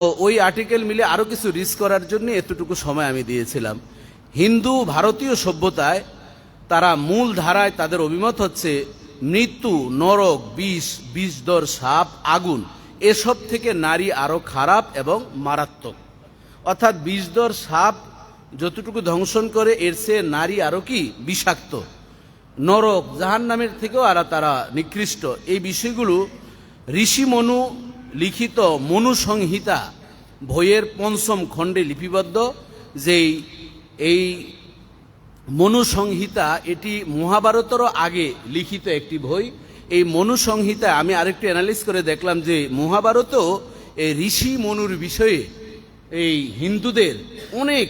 ওই আর্টিকেল মিলে আরও কিছু রিস করার জন্য এতটুকু সময় আমি দিয়েছিলাম। হিন্দু ভারতীয় সভ্যতায় তারা মূল ধারায় তাদের অভিমত হচ্ছে, মৃত্যু, নরক, বিষ বিষদর সাপ, আগুন, এসব থেকে নারী আরও খারাপ এবং মারাত্মক। অর্থাৎ বিষদর সাপ যতটুকু ধ্বংসন করে, এর চেয়ে নারী আরও কি? বিষাক্ত। নরক জাহান নামের থেকেও আর তারা নিকৃষ্ট। এই বিষয়গুলো ঋষি মনু লিখিত মনু সংহিতা বইয়ের পঞ্চম খণ্ডে লিপিবদ্ধ, যেই এই মনু সংহিতা এটি মহাভারতেরও আগে লিখিত একটি বই। এই মনু সংহিতা আমি আরেকটু অ্যানালিস করে দেখলাম যে মহাভারতও এই ঋষি মনুর বিষয়ে এই হিন্দুদের অনেক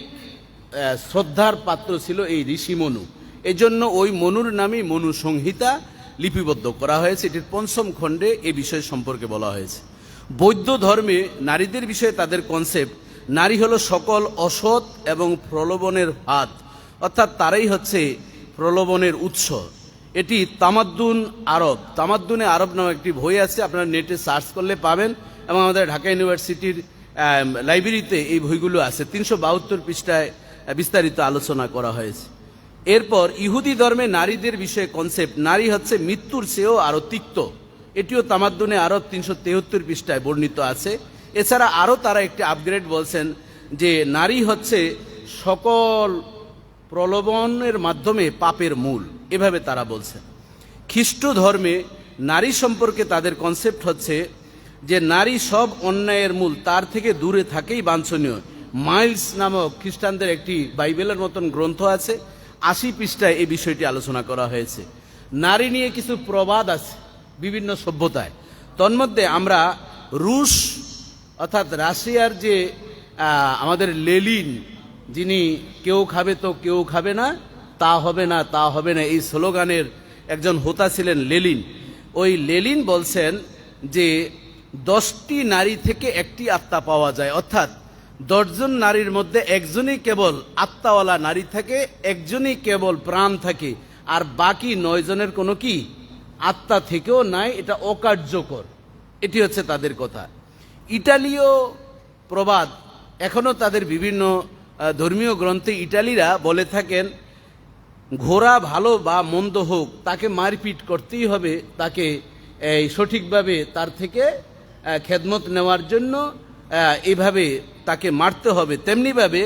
শ্রদ্ধার পাত্র ছিল এই ঋষি মনু। এজন্য ওই মনুর নামে মনু সংহিতা লিপিবদ্ধ করা হয়েছে। এটির পঞ্চম খণ্ডে এই বিষয় সম্পর্কে বলা হয়েছে। বৌদ্ধ ধর্মে নারীদের বিষয়ে তাদের কনসেপ্ট নারী হলো সকল অসৎ এবং প্রলোভনের হাত, অর্থাৎ তারাই হচ্ছে প্রলোভনের উৎস। এটি তামাদ্দুন আরব, তামাদ্দুনে আরব নামে একটি বই আছে, আপনারা নেটে সার্চ করলে পাবেন, এবং আমাদের ঢাকা ইউনিভার্সিটির লাইব্রেরিতে এই বইগুলো আছে। তিনশো বাহাত্তর পৃষ্ঠায় বিস্তারিত আলোচনা করা হয়েছে। এরপর ইহুদি ধর্মে নারীদের বিষয়ে কনসেপ্ট নারী হচ্ছে মৃত্যুর চেয়েও আরও তিক্ত। এটিও তামাদ্দুনে আরও তিনশো তেহত্তর পৃষ্ঠায় বর্ণিত আছে। এছাড়া আরও তারা একটি আপগ্রেড বলছেন যে নারী হচ্ছে সকল প্রলোভনের মাধ্যমে পাপের মূল। এভাবে তারা বলছেন। খ্রিস্ট ধর্মে নারী সম্পর্কে তাদের কনসেপ্ট হচ্ছে যে নারী সব অন্যায়ের মূল, তার থেকে দূরে থাকেই বাঞ্ছনীয়। মাইলস নামক খ্রিস্টানদের একটি বাইবেলের মতন গ্রন্থ আছে। আশি পৃষ্ঠায় এই বিষয়টি আলোচনা করা হয়েছে। নারী নিয়ে কিছু প্রবাদ আছে। বিভিন্ন সভ্যতায়। তন্মধ্যে আমরা রুশ অর্থাৎ রাশিয়ার যে আমাদের লেলিন, যিনি কেউ খাবে তো কেউ খাবে না, তা হবে না, তা হবে না, এই স্লোগানের একজন হোতা ছিলেন লেলিন। ওই লেলিন বলছেন যে, দশটি নারী থেকে একটি আত্মা পাওয়া যায়। অর্থাৎ দশজন নারীর মধ্যে একজনই কেবল আত্মাওয়ালা নারী থাকে, একজনই কেবল প্রাণ থাকে। আর বাকি নয় জনের কোনো কি? আত্মা থেকেও নাই, এটা অকার্যকর। এটি হচ্ছে তাদের কথা। ইটালীয় প্রবাদ এখনও তাদের বিভিন্ন ধর্মীয় গ্রন্থে ইটালিরা বলে থাকেন, ঘোড়া ভালো বা মন্দ হোক, তাকে মারপিট করতেই হবে, তাকে, এই, সঠিকভাবে তার থেকে খেদমত নেওয়ার জন্য এভাবে তাকে মারতে হবে। তেমনিভাবে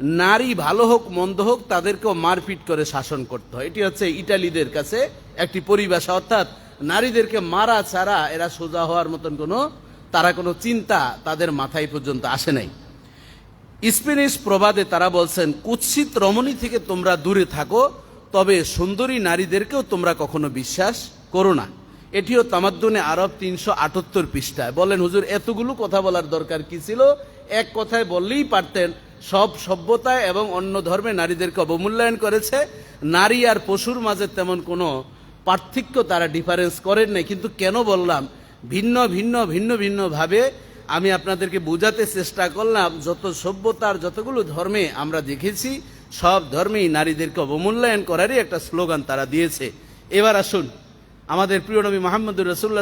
নারী ভালো হোক, মন্দ হোক, তাদেরকেও মারপিট করে শাসন করতে হয়। এটি হচ্ছে ইটালিদের কাছে একটি পরিভাষা। অর্থাৎ নারীদেরকে মারা ছাড়া এরা সোজা হওয়ার মতন কোনো, তারা কোনো চিন্তা তাদের মাথায় পর্যন্ত আসে নাই। স্প্যানিশ প্রবাদে তারা বলছেন, কুৎসিত রমণী থেকে তোমরা দূরে থাকো, তবে সুন্দরী নারীদেরকেও তোমরা কখনো বিশ্বাস করো না। এটিও তামাদ্দুনে আরব তিনশো আটাত্তর পৃষ্ঠায়। বলেন, হুজুর, এতগুলো কথা বলার দরকার কি ছিল? এক কথায় বললেই পারতেন সব সভ্যতায় এবং অন্য ধর্মে নারীদেরকে অবমূল্যায়ন করেছে। নারী আর পশুর মাঝে তেমন কোনো পার্থক্য তারা ডিফারেন্স করেন নাই। কিন্তু কেন বললাম? ভিন্ন ভিন্ন ভিন্ন ভিন্ন ভাবে আমি আপনাদেরকে বোঝাতে চেষ্টা করলাম যত সভ্যতার যতগুলো ধর্মে আমরা দেখেছি, সব ধর্মেই নারীদেরকে অবমূল্যায়ন করারই একটা স্লোগান তারা দিয়েছে। এবার আসুন, আমাদের প্রিয় নবী মোহাম্মদ রসুল্লাহ